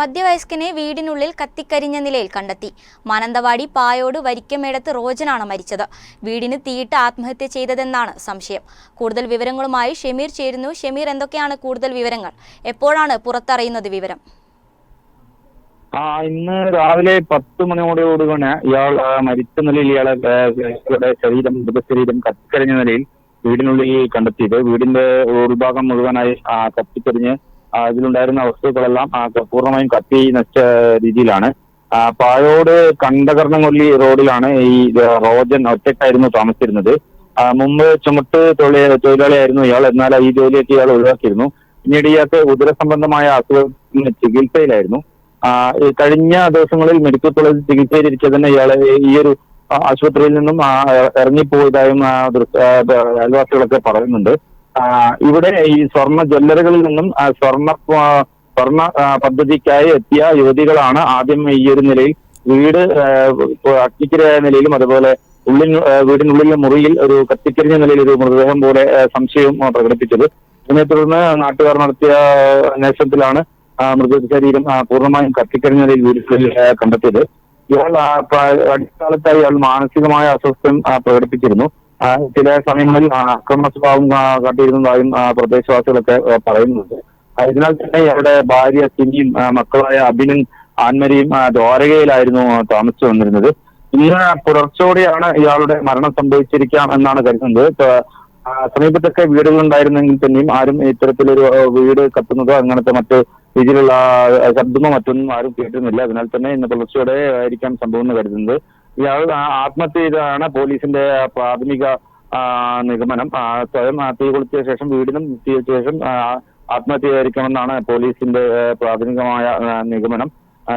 മധ്യവയസ്കനെ വീടിനുള്ളിൽ കത്തിക്കരിഞ്ഞ നിലയിൽ കണ്ടെത്തി. മാനന്തവാടി പായോട് വരിക്കമേടത്ത് റോജനാണ് മരിച്ചത്. വീടിന് തീയിട്ട് ആത്മഹത്യ ചെയ്തതെന്നാണ് സംശയം. കൂടുതൽ വിവരങ്ങളുമായി ഷെമീർ ചേരുന്നു. ഷെമീർ എന്തൊക്കെയാണ് കൂടുതൽ വിവരങ്ങൾ? എപ്പോഴാണ് പുറത്തറിയുന്നത് വിവരം? ആ ഇന്ന് രാവിലെ പത്ത് മണിയോടുകൂടിയാണ് ഇയാൾ മരിച്ച നിലയിൽ ഇയാളെ ശരീരം മൃതശരീരം കത്തിക്കരിഞ്ഞ നിലയിൽ വീടിനുള്ളിൽ കണ്ടെത്തിയത്. വീടിന്റെ ഉൾഭാഗം മുഴുവനായി കത്തിക്കരിഞ്ഞ് ഇതിലുണ്ടായിരുന്ന വസ്തുക്കളെല്ലാം പൂർണമായും കത്തി നശിച്ച രീതിയിലാണ്. പായോട് കണ്ടകർണംകൊല്ലി റോഡിലാണ് ഈ റോജൻ ഒറ്റക്കായിരുന്നു താമസിച്ചിരുന്നത്. മുമ്പ് ചുമട്ട് തൊഴിലാളി തൊഴിലാളിയായിരുന്നു ഇയാൾ. എന്നാൽ ഈ ജോലിയൊക്കെ ഇയാൾ ഒഴിവാക്കിയിരുന്നു. പിന്നീട് ഇയാൾക്ക് ഉദരസംബന്ധമായ അസുഖത്തിന് ചികിത്സയിലായിരുന്നു. കഴിഞ്ഞ ദിവസങ്ങളിൽ മെഡിക്കൽ കോളേജിൽ ചികിത്സയിലിരിക്കെ തന്നെ ഇയാളെ ഈയൊരു ആശുപത്രിയിൽ നിന്നും ഇറങ്ങിപ്പോയതായും അയൽവാസികളൊക്കെ പറയുന്നുണ്ട്. ഇവിടെ ഈ സ്വർണ ജ്വല്ലറികളിൽ നിന്നും സ്വർണ സ്വർണ സ്വർണ പദ്ധതിക്കായി എത്തിയ യുവതികളാണ് ആദ്യം ഈ ഒരു നിലയിൽ വീട് അഗ്നിക്കിരയായ നിലയിലും അതുപോലെ ഉള്ളിൽ വീടിനുള്ളിലെ മുറിയിൽ ഒരു കത്തിക്കരിഞ്ഞ നിലയിൽ ഒരു മൃതദേഹം പോലെ സംശയം പ്രകടിപ്പിച്ചത്. ഇതിനെ തുടർന്ന് നാട്ടുകാർ നടത്തിയ അന്വേഷണത്തിലാണ് മൃതശരീരം പൂർണമായും കത്തിക്കരിഞ്ഞ നിലയിൽ വീടുകളിൽ കണ്ടെത്തിയത്. ഇയാൾ ആ, കാലത്തായി ഇയാൾ മാനസികമായ അസ്വസ്ഥം പ്രകടിപ്പിച്ചിരുന്നു. ചില സമയങ്ങളിൽ അക്രമ സ്വഭാവം കണ്ടിരുന്നതായും പ്രദേശവാസികളൊക്കെ പറയുന്നുണ്ട്. അതിനാൽ തന്നെ ഇയാളുടെ ഭാര്യ സിനിയും മക്കളായ അഭിനും ആൻമരിയും ദ്വാരകയിലായിരുന്നു താമസിച്ചു വന്നിരുന്നത്. ഇന്ന് പുലർച്ചോടെയാണ് ഇയാളുടെ മരണം സംഭവിച്ചിരിക്കാം എന്നാണ് കരുതുന്നത്. സമീപത്തൊക്കെ വീടുകൾ ഉണ്ടായിരുന്നെങ്കിൽ തന്നെയും ആരും ഇത്തരത്തിലൊരു വീട് കത്തുന്നതോ അങ്ങനത്തെ മറ്റ് രീതിയിലുള്ള ശബ്ദമോ മറ്റൊന്നും ആരും കേട്ടിരുന്നില്ല. അതിനാൽ തന്നെ ഇന്ന് പുലർച്ചയോടെ ആയിരിക്കാം സംഭവം എന്ന് കരുതുന്നത്. ഇയാൾ ആത്മഹത്യ ചെയ്തതാണ് പോലീസിന്റെ പ്രാഥമിക നിഗമനം. സ്വയം തീ കൊളുത്തിയ ശേഷം വീടിനും തീ വെച്ച ശേഷം ആത്മഹത്യ ചെയ്തിരിക്കണമെന്നാണ് പോലീസിന്റെ പ്രാഥമികമായ നിഗമനം.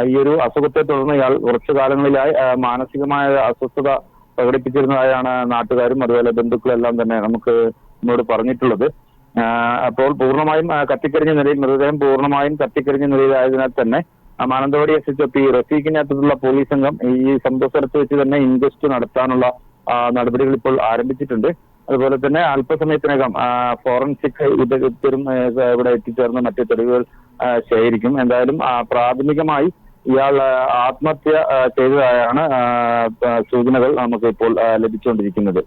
ഈ ഒരു അസുഖത്തെ തുടർന്ന് ഇയാൾ കുറച്ചു കാലങ്ങളിലായി മാനസികമായ അസ്വസ്ഥത പ്രകടിപ്പിച്ചിരുന്നതായാണ് നാട്ടുകാരും അതുപോലെ ബന്ധുക്കളെല്ലാം തന്നെ നമുക്ക് നമ്മോട് പറഞ്ഞിട്ടുള്ളത്. അപ്പോൾ പൂർണമായും കത്തിക്കരിഞ്ഞ നിലയിൽ മൃതദേഹം പൂർണമായും കത്തിക്കരിഞ്ഞ നിലയിലായതിനാൽ തന്നെ മാനന്തവാടി എസ് എച്ച് പി റഫീഖിനകത്തുള്ള പോലീസ് സംഘം ഈ സംഭവ സ്ഥലത്ത് വെച്ച് തന്നെ ഇൻക്വസ്റ്റ് നടത്താനുള്ള നടപടികൾ ഇപ്പോൾ ആരംഭിച്ചിട്ടുണ്ട്. അതുപോലെ തന്നെ അല്പസമയത്തിനകം ഫോറൻസിക് വിദഗ്ധരും ഇവിടെ എത്തിച്ചേർന്ന് മറ്റ് തെളിവുകൾ ശേഖരിക്കും. എന്തായാലും പ്രാഥമികമായി ഇയാൾ ആത്മഹത്യ ചെയ്തതായാണ് സൂചനകൾ നമുക്ക് ഇപ്പോൾ ലഭിച്ചുകൊണ്ടിരിക്കുന്നത്.